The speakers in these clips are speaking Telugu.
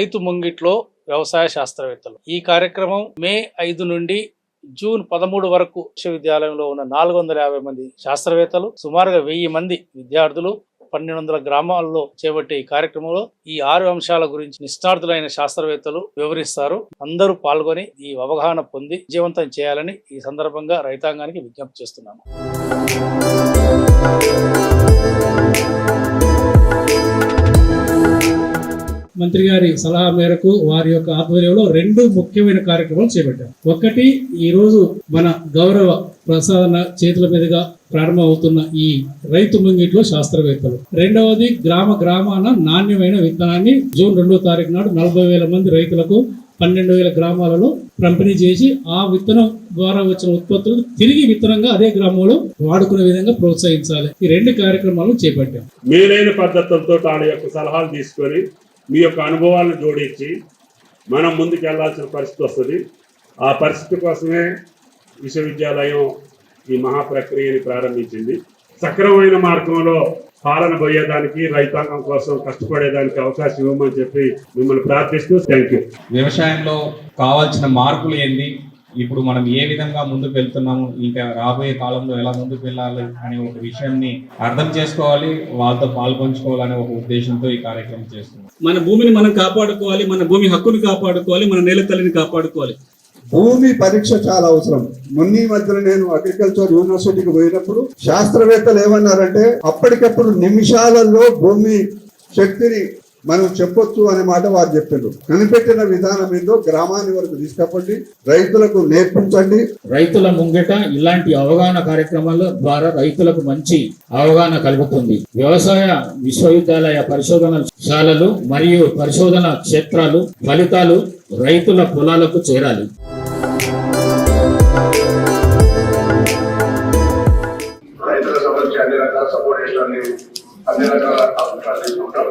రైతు ముంగిట్లో వ్యవసాయ శాస్త్రవేత్తలు. ఈ కార్యక్రమం మే ఐదు నుండి జూన్ పదమూడు వరకు విశ్వవిద్యాలయంలో ఉన్న నాలుగు వందల యాభై మంది శాస్త్రవేత్తలు సుమారుగా వెయ్యి మంది విద్యార్థులు పన్నెండు వందల గ్రామాల్లో చేపట్టే ఈ కార్యక్రమంలో ఈ ఆరు అంశాల గురించి నిష్ణార్థులైన శాస్త్రవేత్తలు వివరిస్తారు. అందరూ పాల్గొని ఈ అవగాహన పొంది విజయవంతం చేయాలని ఈ సందర్భంగా రైతాంగానికి విజ్ఞప్తి చేస్తున్నాను మంత్రి గారి సలహా మేరకు వారి యొక్క ఆధ్వర్యంలో రెండు ముఖ్యమైన కార్యక్రమాలు చేపట్టారు. ఒకటి ఈ రోజు మన గౌరవ ప్రసాదన చేతుల మీదుగా ప్రారంభమవుతున్న ఈ రైతు ముంగిట్లో శాస్త్రవేత్తలు. రెండవది గ్రామ గ్రామాన నాణ్యమైన విత్తనాన్ని జూన్ రెండో తారీఖు నాడు నలభై వేల మంది రైతులకు పన్నెండు వేల గ్రామాలలో పంపిణీ చేసి ఆ విత్తనం ద్వారా వచ్చిన ఉత్పత్తులను తిరిగి విత్తనంగా అదే గ్రామంలో వాడుకునే విధంగా ప్రోత్సహించాలి. ఈ రెండు కార్యక్రమాలు చేపట్టాం. మేలైన పద్ధతులతో తాను యొక్క సలహాలు తీసుకొని మీ యొక్క అనుభవాలను జోడించి మనం ముందుకు వెళ్ళాల్సిన పరిస్థితి వస్తుంది. ఆ పరిస్థితి కోసమే విశ్వవిద్యాలయం ఈ మహాప్రక్రియని ప్రారంభించింది. సక్రమమైన మార్గంలో పాలన పోయేదానికి రైతాంగం కోసం కష్టపడేదానికి అవకాశం ఇవ్వమని చెప్పి మిమ్మల్ని ప్రార్థిస్తూ థ్యాంక్ యూ వ్యవసాయంలో కావాల్సిన మార్పులు ఏంది? ఇప్పుడు మనం ఏ విధంగా ముందుకు వెళ్తున్నాము? ఇంకా రాబోయే కాలంలో ఎలా ముందుకు వెళ్ళాలి అనే ఒక విషయాన్ని అర్థం చేసుకోవాలి వాళ్ళతో పాల్పంచుకోవాలనే ఒక ఉద్దేశంతో ఈ కార్యక్రమం చేస్తున్నాం. మన భూమిని మనం కాపాడుకోవాలి మన భూమి హక్కుని కాపాడుకోవాలి మన నేల తల్లిని కాపాడుకోవాలి. భూమి పరీక్ష చాలా అవసరం. మొన్న ఈ మధ్యన నేను అగ్రికల్చర్ యూనివర్సిటీకి పోయినప్పుడు శాస్త్రవేత్తలు ఏమన్నారంటే అప్పటికప్పుడు నిమిషాలలో భూమి శక్తిని మనం చెప్పొచ్చు అనే మాట వారు చెప్పారు. కనిపెట్టిన విధానం ఏందో గ్రామాన్ని వరకు తీసుకపోండి రైతులకు నేర్పించండి. రైతుల ముంగిట ఇలాంటి అవగాహన కార్యక్రమాల ద్వారా రైతులకు మంచి అవగాహన కలుగుతుంది. వ్యవసాయ విశ్వవిద్యాలయ పరిశోధన శాలలు మరియు పరిశోధన క్షేత్రాలు ఫలితాలు రైతుల పొలాలకు చేరాలి. అన్ని రకాల సపోర్ట్ అన్ని రకాల తీసుకుంటాం.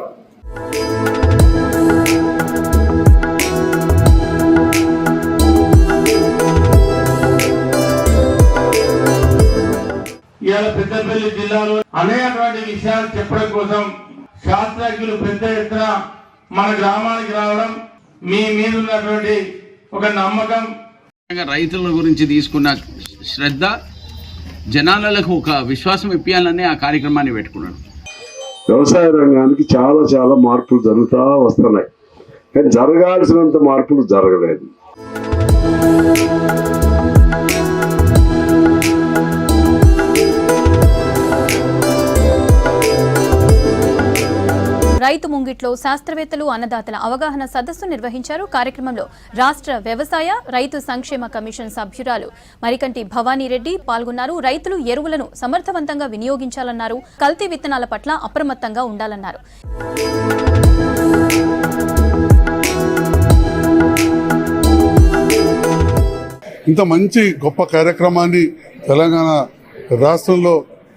ఇవాళ పెద్దపల్లి జిల్లాలో అనేకటువంటి విషయాలు చెప్పడం కోసం శాస్త్రజ్ఞులు పెద్ద ఎత్తున మన గ్రామానికి రావడం మీ మీద ఉన్నటువంటి ఒక నమ్మకం. రైతుల గురించి తీసుకున్న శ్రద్ధ జనాలకు ఒక విశ్వాసం ఇప్పించాలనే ఆ కార్యక్రమాన్ని పెట్టుకున్నాడు వ్యవసాయ రంగానికి చాలా చాలా మార్పులు జరుగుతూ వస్తున్నాయి. కానీ జరగాల్సినంత మార్పులు జరగలేదు. ముంగిట్లో శాస్త్రవేత్తలు అన్నదాతల అవగాహన సదస్సు నిర్వహించారు. కార్యక్రమంలో రాష్ట్ర వ్యవసాయ రైతు సంక్షేమ కమిషన్ సభ్యురాలు మరికంటి భవానీరెడ్డి పాల్గొన్నారు. రైతులు ఎరువులను సమర్థవంతంగా వినియోగించాలన్నారు. కల్తీ విత్తనాల పట్ల అప్రమత్తంగా ఉండాలన్నారు. ఇంత మంచి గొప్ప కార్యక్రమాన్ని తెలంగాణ రాష్ట్రంలో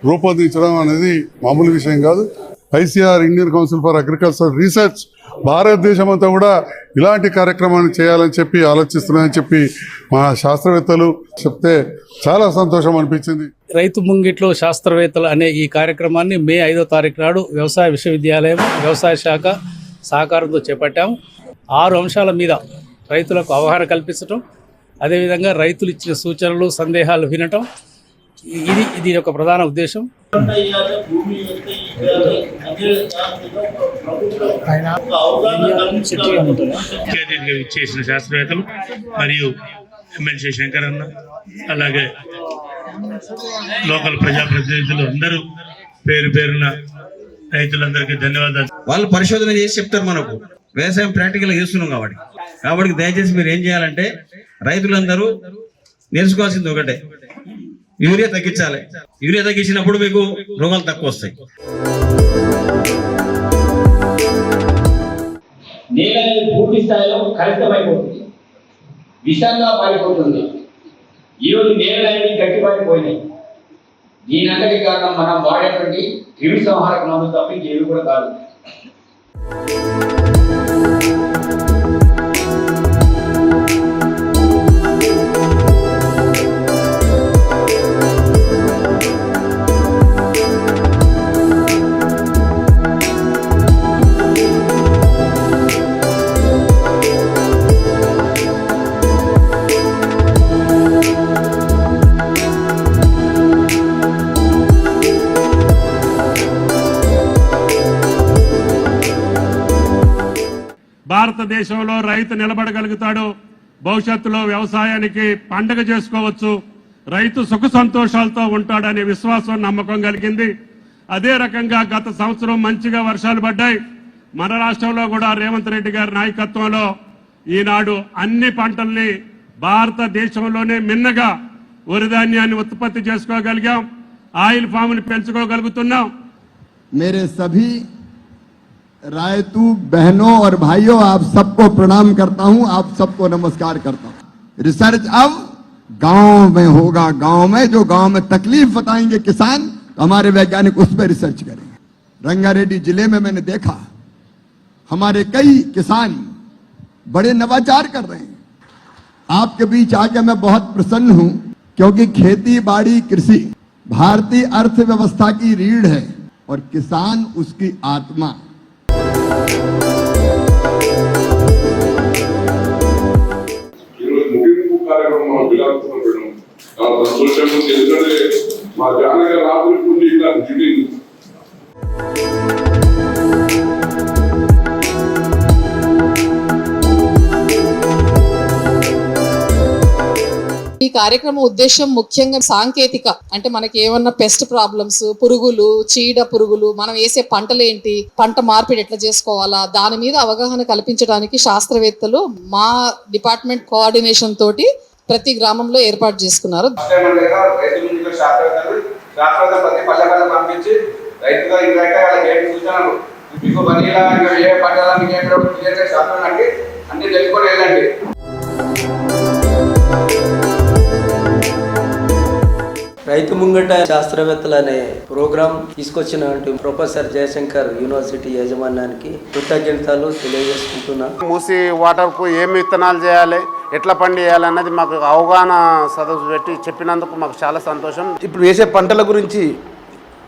రూపొందించడం అనేది మామూలు విషయం కాదు. ICR Indian council for agriculture research భారతదేశం అంతా కూడా ఇలాంటి కార్యక్రమాన్ని చేయాలని చెప్పి ఆలోచిస్తున్నాయని చెప్పి మా శాస్త్రవేత్తలు చెప్తే చాలా సంతోషం అనిపించింది. రైతు ముంగిట్లో శాస్త్రవేత్తలు అనే ఈ కార్యక్రమాన్ని మే ఐదో తారీఖు నాడు వ్యవసాయ విశ్వవిద్యాలయం వ్యవసాయ శాఖ సహకారంతో చేపట్టాము. ఆరు అంశాల మీద రైతులకు అవగాహన కల్పించటం అదేవిధంగా రైతులు ఇచ్చిన సూచనలు సందేహాలు వినటం ఇది ఇది ఒక ప్రధాన ఉద్దేశం. ఆయన అతిథిగా ఇచ్చేసిన శాస్త్రవేత్తలు మరియు ఎమ్మెల్సీ శంకరన్న అలాగే లోకల్ ప్రజాప్రతినిధులు అందరూ పేరు పేరున రైతులందరికీ ధన్యవాదాలు. వాళ్ళు పరిశోధన చేసి చెప్తారు మనకు. వ్యవసాయం ప్రాక్టికల్గా చేస్తున్నాం కాబట్టి. కాబట్టి దయచేసి మీరు ఏం చేయాలంటే రైతులందరూ నేర్చుకోవాల్సింది ఒకటే. యూరియా తగ్గించాలి. యూరియా తగ్గించినప్పుడు మీకు రోగాలు తక్కువ వస్తాయి. నేల పూర్తి స్థాయిలో కలుషితమైపోతుంది. విషంగా మారిపోతుంది ఈరోజు నేలలు అనేవి గట్టిపడిపోయినాయి. దీనంతటి కారణం మనం వాడేటువంటి క్రిమి సంహారక మందు తప్ప ఇంకేవి కూడా కాదు. భారతదేశంలో రైతు నిలబడగలుగుతాడు భవిష్యత్తులో వ్యవసాయానికి పండగ చేసుకోవచ్చు రైతు సుఖ సంతోషాలతో ఉంటాడనే విశ్వాసం నమ్మకం కలిగింది. అదే రకంగా గత సంవత్సరం మంచిగా వర్షాలు పడ్డాయి. మన రాష్ట్రంలో కూడా రేవంత్ రెడ్డి గారి నాయకత్వంలో ఈనాడు అన్ని పంటల్ని భారతదేశంలోనే మిన్నగా వరిధాన్యాన్ని ఉత్పత్తి చేసుకోగలిగాం. ఆయిల్ ఫామ్ని పెంచుకోగలుగుతున్నాం. మేరే సభీ रायतू बहनों और भाइयों, आप सबको प्रणाम करता हूँ, आप सबको नमस्कार करता हूँ। रिसर्च अब गाँव में होगा, गाँव में जो गाँव में तकलीफ़ बताएँगे किसान तो हमारे वैज्ञानिक उस पर रिसर्च करेंगे। रंगारेड्डी ज़िले में मैंने देखा, हमारे कई किसान बड़े नवाचार कर रहे हैं। आपके बीच आके मैं बहुत प्रसन्न हूँ, क्योंकि खेती बाड़ी कृषि भारतीय अर्थव्यवस्था की रीढ़ है, और किसान उसकी आत्मा। है కార్యక్రమం ఎందుకంటే మా జానక రాత్రి నుండి ఇలా ఈ కార్యక్రమం ఉద్దేశం ముఖ్యంగా సాంకేతిక అంటే మనకి ఏమన్నా పెస్ట్ ప్రాబ్లమ్స్ పురుగులు చీడ పురుగులు మనం వేసే పంటలు ఏంటి పంట మార్పిడి ఎట్లా చేసుకోవాలా దాని మీద అవగాహన కల్పించడానికి శాస్త్రవేత్తలు మా డిపార్ట్మెంట్ కోఆర్డినేషన్ తోటి ప్రతి గ్రామంలో ఏర్పాటు చేసుకున్నారు. రైతు మీకు వనీలా ఏ మీకు శాస్త్రం అంటే అన్ని తెలుసుకొని వెళ్ళండి ముంగట శాస్త్రవేత్తలు అనే ప్రోగ్రాం తీసుకొచ్చినటువంటి ప్రొఫెసర్ జయశంకర్ యూనివర్సిటీ యాజమాన్యానికి కృతజ్ఞతలు తెలియజేసుకుంటున్నాను మూసి వాటర్కు ఏమి విత్తనాలు చేయాలి? ఎట్లా పండి చేయాలన్నది మాకు అవగాహన సదస్సు పెట్టి చెప్పినందుకు మాకు చాలా సంతోషం. ఇప్పుడు వేసే పంటల గురించి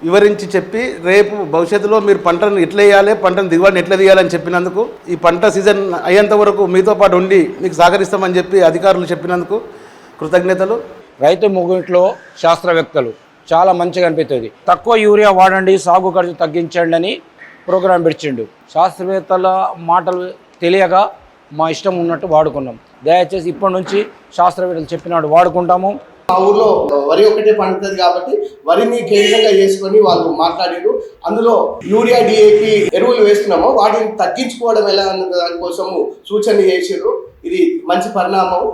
వివరించి చెప్పి రేపు భవిష్యత్తులో మీరు పంటను ఎట్లా వేయాలి పంటను దిగుబడిని ఎట్లా తీయాలని చెప్పినందుకు ఈ పంట సీజన్ అయ్యేంత వరకు మీతో పాటు ఉండి మీకు సహకరిస్తామని చెప్పి అధికారులు చెప్పినందుకు కృతజ్ఞతలు. రైతు ముగింట్లో శాస్త్రవేత్తలు చాలా మంచిగా అనిపిస్తుంది తక్కువ యూరియా వాడండి సాగు ఖర్చు తగ్గించండి అని ప్రోగ్రాం పెడిచిండు. శాస్త్రవేత్తల మాటలు తెలియక మా ఇష్టం ఉన్నట్టు వాడుకున్నాం. దయచేసి ఇప్పటి నుంచి శాస్త్రవేత్తలు చెప్పినట్టు వాడుకుంటాము. మా ఊర్లో వరి ఒకటే పండుతుంది కాబట్టి వరిని కేంద్రంగా చేసుకొని వాళ్ళు మాట్లాడారు అందులో యూరియా డిఏపి ఎరువులు వేస్తున్నాము. వాటిని తగ్గించుకోవడం ఎలా అన్న దానికోసము సూచన చేసారు ఇది మంచి పరిణామం.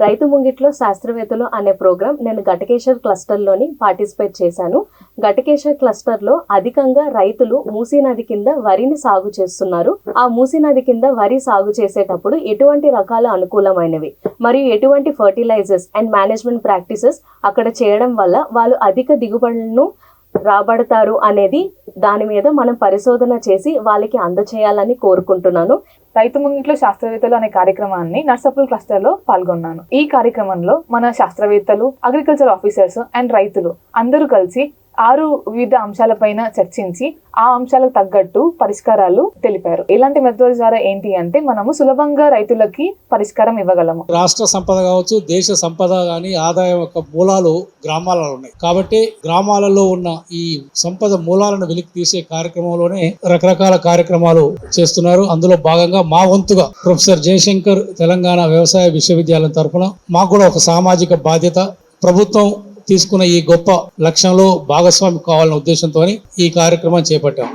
రైతు ముంగిట్లో శాస్త్రవేత్తలు అనే ప్రోగ్రాం నేను ఘటకేశ్వర్ క్లస్టర్లోని పార్టిసిపేట్ చేశాను. ఘటకేశ్వర్ క్లస్టర్లో అధికంగా రైతులు మూసీ నది కింద వరిని సాగు చేస్తున్నారు. ఆ మూసీ నది కింద వరి సాగు చేసేటప్పుడు ఎటువంటి రకాల అనుకూలమైనవి? మరియు ఎటువంటి ఫర్టిలైజర్స్ అండ్ మేనేజ్మెంట్ ప్రాక్టీసెస్ అక్కడ చేయడం వల్ల వాళ్ళు అధిక దిగుబడులను రాబడతారు అనేది దాని మీద మనం పరిశోధన చేసి వాళ్ళకి అందచేయాలని కోరుకుంటున్నాను. రైతు ముంగిట్లో శాస్త్రవేత్తలు అనే కార్యక్రమాన్ని నర్సపుల్ క్లస్టర్లో పాల్గొన్నాను. ఈ కార్యక్రమంలో మన శాస్త్రవేత్తలు అగ్రికల్చర్ ఆఫీసర్స్ అండ్ రైతులు అందరూ కలిసి ఆరు వివిధ అంశాలపైన చర్చించి ఆ అంశాలకు తగ్గట్టు పరిష్కారాలు తెలిపారు. ఇలాంటి మెథడ్స్ ద్వారా ఏంటి అంటే మనము సులభంగా రైతులకి పరిష్కారం ఇవ్వగలము. రాష్ట్ర సంపద కావచ్చు దేశ సంపద కానీ ఆదాయం యొక్క మూలాలు గ్రామాలలో ఉన్నాయి. కాబట్టి గ్రామాలలో ఉన్న ఈ సంపద మూలాలను వెలికి తీసే కార్యక్రమంలోనే రకరకాల కార్యక్రమాలు చేస్తున్నారు. అందులో భాగంగా మా వంతుగా ప్రొఫెసర్ జయశంకర్ తెలంగాణ వ్యవసాయ విశ్వవిద్యాలయం తరఫున మాకు కూడా ఒక సామాజిక బాధ్యత. ప్రభుత్వం తీసుకున్న ఈ గొప్ప లక్ష్యంలో భాగస్వామి కావాలనే ఉద్దేశంతో ఈ కార్యక్రమం చేపట్టాం.